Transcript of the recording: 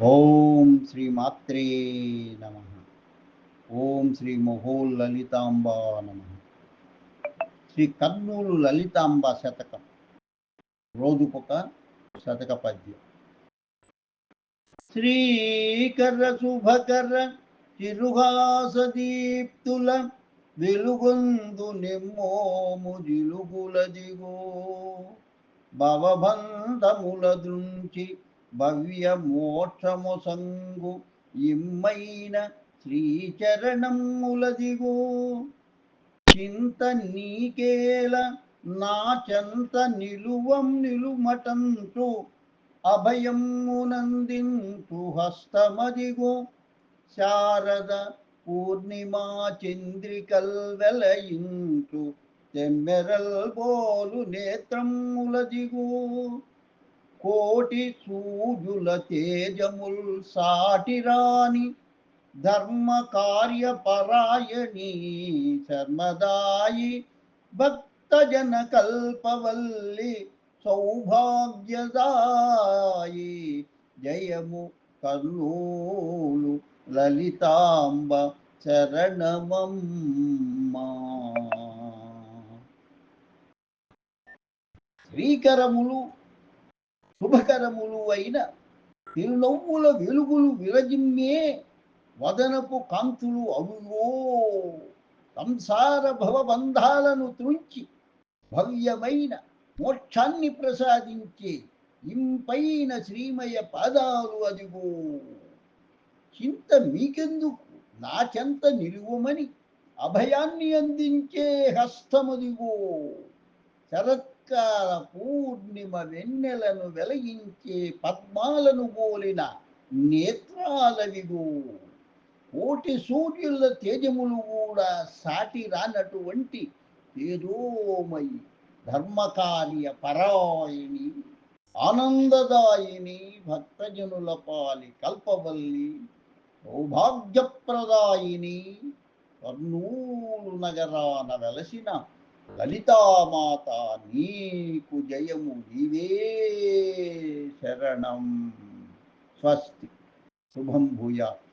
ఓం శ్రీ మాత్రే నమ. ఓం శ్రీ మొహోల్ లలితాంబ నమ. శ్రీ కర్నూలు లలితాంబ శతకం. రోజుకొక శతక పద్యం. శ్రీకర శుభకర చిరుహాస దీప్తుల వెలుగొందు నిమ్మోము జిలుగుల దిగో. భవబంధముల దృంచి భవ్య మోక్షము సంగు ఇమ్మైన శ్రీచరణములదిగో చింత నీకేల నా చెంత నిలువం నిలుమటంతు అభయమునందింతు హస్తమదిగో శారద పూర్ణిమా చంద్రికల్ వెలయించు తెమ్మెరల్ బోలు నేత్రములదిగో కోటి సూజుల తేజముల్ సాటిరాని ధర్మ కార్య పరాయణి శర్మదాయి భక్తజన కల్పవల్లి సౌభాగ్యదాయి జయము కర్నూలు లలితాంబ శరణమమ్మా. శ్రీకరములు శుభకరములు అయిన తిరునవ్వుల వెలుగులు విరజిమ్మే వదనపు కాంతులు అడుగో సంసార భవబంధాలను త్రుంచి భవ్యమైన మోక్షాన్ని ప్రసాదించే ఇంపైన శ్రీమయ పాదాలు అదిగో. చింత మీకెందుకు? నా చెంత నిలువమని అభయాన్ని అందించే హస్తమదిగో. శరత్ ఉత్కాల పూర్ణిమ వెన్నెలను వెలగించే పద్మాలను పోలిన నేత్రాలవిగో. కోటి సూర్యుల తేజములు కూడా సాటి రానటువంటి తేజోమయి ధర్మకార్య పరాయణి ఆనందదాయిని భక్తజనుల పాలి కల్పవల్లి సౌభాగ్యప్రదాయిని కర్నూలు నగరాన వెలసిన లలితామాత నీకు జయము నీవే శరణం స్వస్తి శుభం భూయాత్